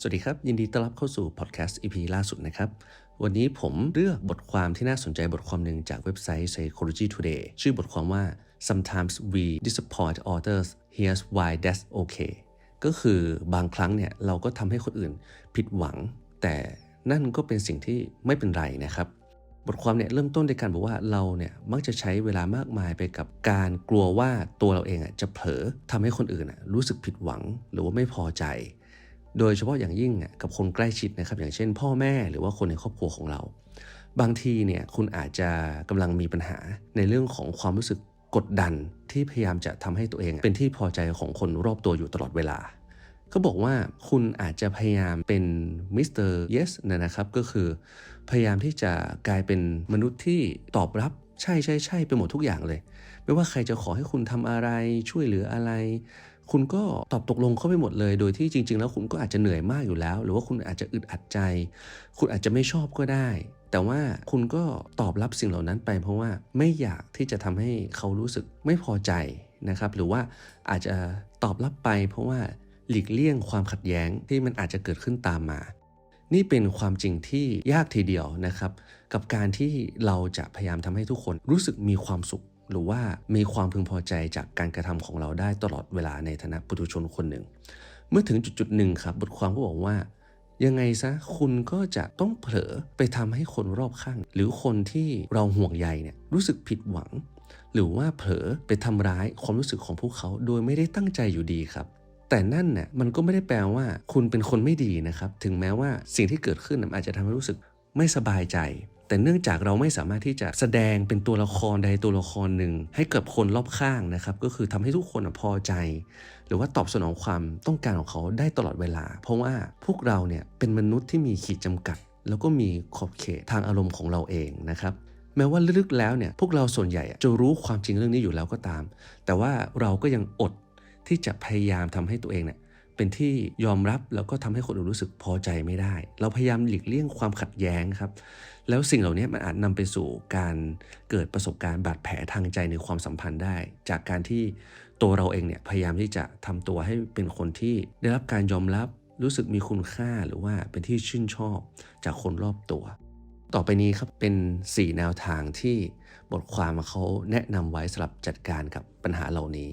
สวัสดีครับ ยินดีต้อนรับเข้าสู่พอดแคสต์ EP ล่าสุดนะครับ วันนี้ผมเลือกบทความที่น่าสนใจบทความหนึ่งจากเว็บไซต์ Psychology Today ชื่อบทความว่า sometimes we disappoint others here's why that's okay ก็คือบางครั้งเนี่ยเราก็ทำให้คนอื่นผิดหวัง แต่นั่นก็เป็นสิ่งที่ไม่เป็นไรนะครับ บทความเนี่ยเริ่มต้นด้วยการบอกว่าเราเนี่ยมักจะใช้เวลามากมายไปกับการกลัวว่าตัวเราเองอะจะเผลอทำให้คนอื่นอะรู้สึกผิดหวังหรือว่าไม่พอใจ โดยเฉพาะอย่างยิ่งกับคนใกล้ชิดนะครับ อย่างเช่น พ่อแม่หรือว่าคนในครอบครัวของเรา บางทีเนี่ยคุณอาจจะกำลังมีปัญหาในเรื่องของความรู้สึกกดดันที่พยายามจะทำให้ตัวเอง เป็นที่พอใจของคนรอบตัวอยู่ตลอดเวลาเขาบอกว่าคุณอาจจะพยายามเป็นมิสเตอร์เยสนะครับ ก็คือ พยายามที่จะกลายเป็นมนุษย์ที่ตอบรับใช่ใช่ใช่ไปหมดทุกอย่างเลย ไม่ว่าใครจะขอให้คุณทำอะไรช่วยเหลืออะไร คุณก็ตอบตกลงเข้าไปหมดเลย โดยที่จริง ๆ แล้วคุณก็อาจจะเหนื่อยมากอยู่แล้ว หรือว่าคุณอาจจะอึดอัดใจ คุณอาจจะไม่ชอบก็ได้ แต่ว่าคุณก็ตอบรับสิ่งเหล่านั้นไป เพราะว่าไม่อยากที่จะทำให้เขารู้สึกไม่พอใจนะครับ หรือว่าอาจจะตอบรับไป เพราะว่าหลีกเลี่ยงความขัดแย้งที่มันอาจจะเกิดขึ้นตามมา นี่เป็นความจริงที่ยากทีเดียวนะครับ กับการที่เราจะพยายามทำให้ทุกคนรู้สึกมีความสุข หรือว่ามีความพึงพอใจจากการกระทำของเราได้ตลอดเวลาในฐานะปุถุชนคนหนึ่ง เมื่อถึงจุดจุดๆหนึ่งครับ บทความก็บอกว่า ยังไงซะคุณก็จะต้องเผลอไปทำให้คนรอบข้าง หรือคนที่เราห่วงใยเนี่ยรู้สึกผิดหวัง หรือว่าเผลอไปทำร้ายความรู้สึกของพวกเขาโดยไม่ได้ตั้งใจอยู่ดีครับแต่นั่นน่ะมันก็ไม่ได้แปลว่าคุณเป็นคนไม่ดีนะครับ ถึงแม้ว่าสิ่งที่เกิดขึ้นน่ะมันอาจจะทำให้รู้สึกไม่สบายใจ แต่เนื่องจากเราไม่สามารถที่จะแสดงเป็นตัวละครใดตัวละครหนึ่ง ให้กับคนรอบข้างนะครับ ก็คือทำให้ทุกคนพอใจ หรือว่าตอบสนองความต้องการของเขาได้ตลอดเวลา เพราะว่าพวกเราเนี่ยเป็นมนุษย์ที่มีขีดจำกัด แล้วก็มีขอบเขตทางอารมณ์ของเราเองนะครับแม้ว่าลึกๆแล้วเนี่ยพวกเราส่วนใหญ่จะรู้ความจริงเรื่องนี้อยู่แล้วก็ตาม แต่ว่าเราก็ยังอดที่จะพยายามทำให้ตัวเองเนี่ย เป็นที่ยอมรับแล้วก็ทำให้คนอื่นรู้สึกพอใจไม่ได้ เราพยายามหลีกเลี่ยงความขัดแย้งครับ แล้วสิ่งเหล่านี้มันอาจนำไปสู่การเกิดประสบการณ์บาดแผลทางใจในความสัมพันธ์ได้ จากการที่ตัวเราเองเนี่ยพยายามที่จะทำตัวให้เป็นคนที่ได้รับการยอมรับรู้สึกมีคุณค่าหรือว่าเป็นที่ชื่นชอบจากคนรอบตัว ต่อไปนี้ครับเป็น 4 แนวทางที่บทความเขาแนะนำไว้สำหรับจัดการกับปัญหาเหล่านี้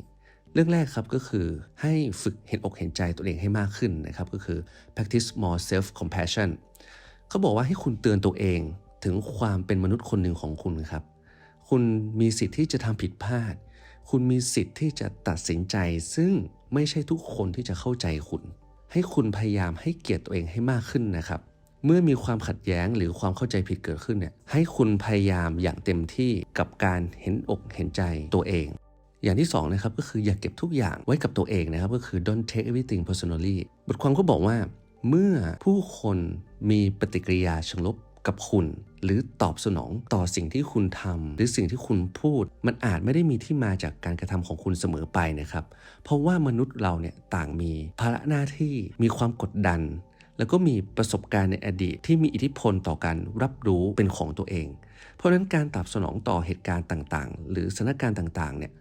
เรื่องแรกครับก็คือให้ฝึกเห็นอกเห็นใจตัวเองให้มากขึ้นนะครับก็คือ practice more self compassion เขาบอกว่าให้คุณเตือนตัวเองถึงความเป็นมนุษย์คนหนึ่งของคุณครับ คุณมีสิทธิ์ที่จะทำผิดพลาด คุณมีสิทธิ์ที่จะตัดสินใจ ซึ่งไม่ใช่ทุกคนที่จะเข้าใจคุณ ให้คุณพยายามให้เกียรติตัวเองให้มากขึ้นนะครับ เมื่อมีความขัดแย้งหรือความเข้าใจผิดเกิดขึ้นเนี่ยให้คุณพยายามอย่างเต็มที่กับการเห็นอกเห็นใจตัวเอง อย่างที่สองนะครับก็คืออย่าเก็บทุกอย่างไว้กับตัวเองนะครับก็คือ don't take everything personally บทความก็บอกว่า เมื่อผู้คนมีปฏิกิริยาเชิงลบกับคุณ หรือตอบสนองต่อสิ่งที่คุณทำหรือสิ่งที่คุณพูด มันอาจไม่ได้มีที่มาจากการกระทำของคุณเสมอไปนะครับ เพราะว่ามนุษย์เราเนี่ยต่างมีภาระหน้าที่มีความกดดัน แล้วก็มีประสบการณ์ในอดีตที่มีอิทธิพลต่อการรับรู้เป็นของตัวเอง เพราะฉะนั้นการตอบสนองต่อเหตุการณ์ต่างๆ หรือสถานการณ์ต่างๆเนี่ย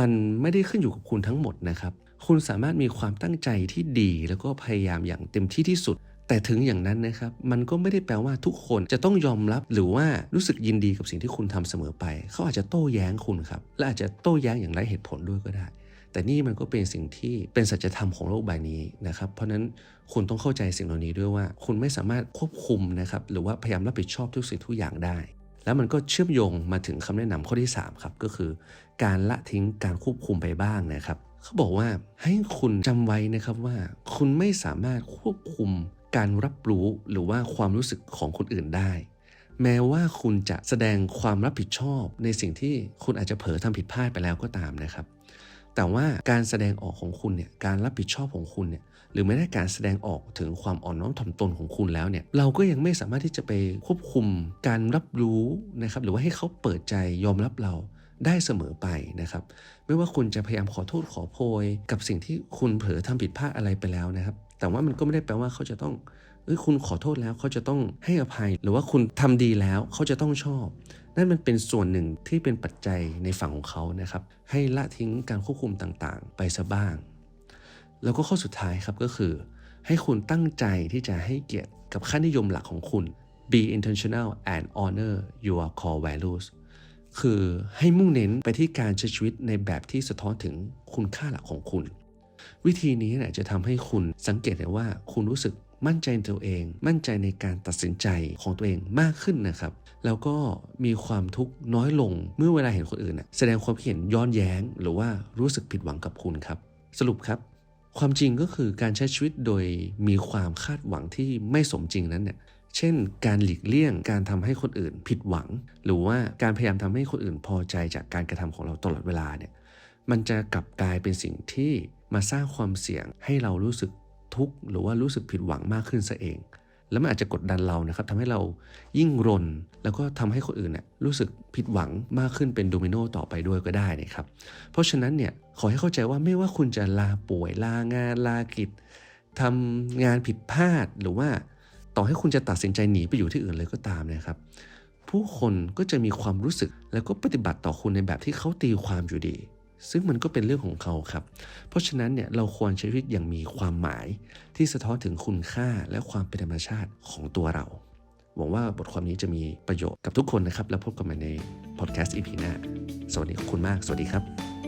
มันไม่ได้ขึ้นอยู่กับคุณทั้งหมดนะครับ คุณสามารถมีความตั้งใจที่ดี แล้วก็พยายามอย่างเต็มที่ที่สุด แต่ถึงอย่างนั้นนะครับ มันก็ไม่ได้แปลว่าทุกคนจะต้องยอมรับหรือว่ารู้สึกยินดีกับสิ่งที่คุณทำเสมอไป เขาอาจจะโต้แย้งคุณครับ และอาจจะโต้แย้งอย่างไร้เหตุผลด้วยก็ได้ แต่นี่มันก็เป็นสิ่งที่เป็นสัจธรรมของโลกใบนี้นะครับ เพราะฉะนั้นคุณต้องเข้าใจสิ่งเหล่านี้ด้วยว่า คุณไม่สามารถควบคุมนะครับหรือว่าพยายามรับผิดชอบทุกสิ่งทุกอย่างได้แล้วมันก็เชื่อมโยงมาถึงคำแนะนำข้อที่ 3 ครับ ก็คือ การละทิ้งการควบคุมไปบ้างนะครับ เขาบอกว่าให้คุณจำไว้นะครับว่า คุณไม่สามารถควบคุมการรับรู้หรือว่าความรู้สึกของคนอื่นได้ แม้ว่าคุณจะแสดงความรับผิดชอบในสิ่งที่คุณอาจจะเผลอทำผิดพลาดไปแล้วก็ตามนะครับ แต่ว่าการแสดงออกของคุณเนี่ยการรับผิดชอบของคุณเนี่ยหรือไม่ได้การแสดงออกถึงความอ่อนน้อมถ่อมตนของคุณแล้วเนี่ยเราก็ยังไม่สามารถที่จะไปควบคุมการรับรู้นะครับหรือว่าให้เขาเปิดใจยอมรับเรา ได้เสมอไปนะครับ ไม่ว่าคุณจะพยายามขอโทษขอโพย กับสิ่งที่คุณเผลอทำผิดพลาดอะไรไปแล้วนะครับ แต่ว่ามันก็ไม่ได้แปลว่าเขาจะต้องเอ้ยคุณขอโทษแล้วเขาจะต้องให้อภัย หรือว่าคุณทำดีแล้วเขาจะต้องชอบ นั่นมันเป็นส่วนหนึ่งที่เป็นปัจจัยในฝั่งของเขานะครับ ให้ละทิ้งการควบคุมต่างๆ ไปซะบ้าง แล้วก็ข้อสุดท้ายครับก็คือ ให้คุณตั้งใจที่จะให้เกียรติกับค่านิยมหลักของคุณ be intentional and honor your core values คือให้มุ่งเน้นไปที่การใช้ชีวิตในแบบที่สะท้อนถึงคุณค่าหลักของคุณ วิธีนี้เนี่ยจะทำให้คุณสังเกตได้ว่าคุณรู้สึกมั่นใจในตัวเอง มั่นใจในการตัดสินใจของตัวเองมากขึ้นนะครับ แล้วก็มีความทุกข์น้อยลงเมื่อเวลาเห็นคนอื่น แสดงความเห็นย้อนแย้ง หรือว่ารู้สึกผิดหวังกับคุณครับ สรุปครับ ความจริงก็คือการใช้ชีวิตโดยมีความคาดหวังที่ไม่สมจริงนั้นเนี่ย เช่น การหลีกเลี่ยงการทำให้คนอื่นผิดหวัง หรือว่าการพยายามทำให้คนอื่นพอใจจากการกระทำของเราตลอดเวลาเนี่ยมันจะกลับกลายเป็นสิ่งที่มาสร้างความเสี่ยงให้เรารู้สึกทุกข์หรือว่ารู้สึกผิดหวังมากขึ้นซะเอง แล้วมันอาจจะกดดันเรานะครับทำให้เรายิ่งรน แล้วก็ทำให้คนอื่นเนี่ยรู้สึกผิดหวังมากขึ้นเป็นโดมิโนต่อไปด้วยก็ได้นะครับ เพราะฉะนั้นเนี่ยขอให้เข้าใจว่าไม่ว่าคุณจะลาป่วยลางานลากิจทำงานผิดพลาดหรือว่า ต่อให้คุณจะตัดสินใจหนีไปอยู่ที่อื่นเลยก็ตามนะครับ ผู้คนก็จะมีความรู้สึกแล้วก็ปฏิบัติต่อคุณในแบบที่เขาตีความอยู่ดี ซึ่งมันก็เป็นเรื่องของเขาครับ เพราะฉะนั้นเนี่ยเราควรใช้ชีวิตอย่างมีความหมายที่สะท้อนถึงคุณค่าและความเป็นธรรมชาติของตัวเรา หวังว่าบทความนี้จะมีประโยชน์กับทุกคนนะครับ แล้วพบกันใหม่ในพอดแคสต์ EP หน้า สวัสดีขอบคุณมาก สวัสดีครับ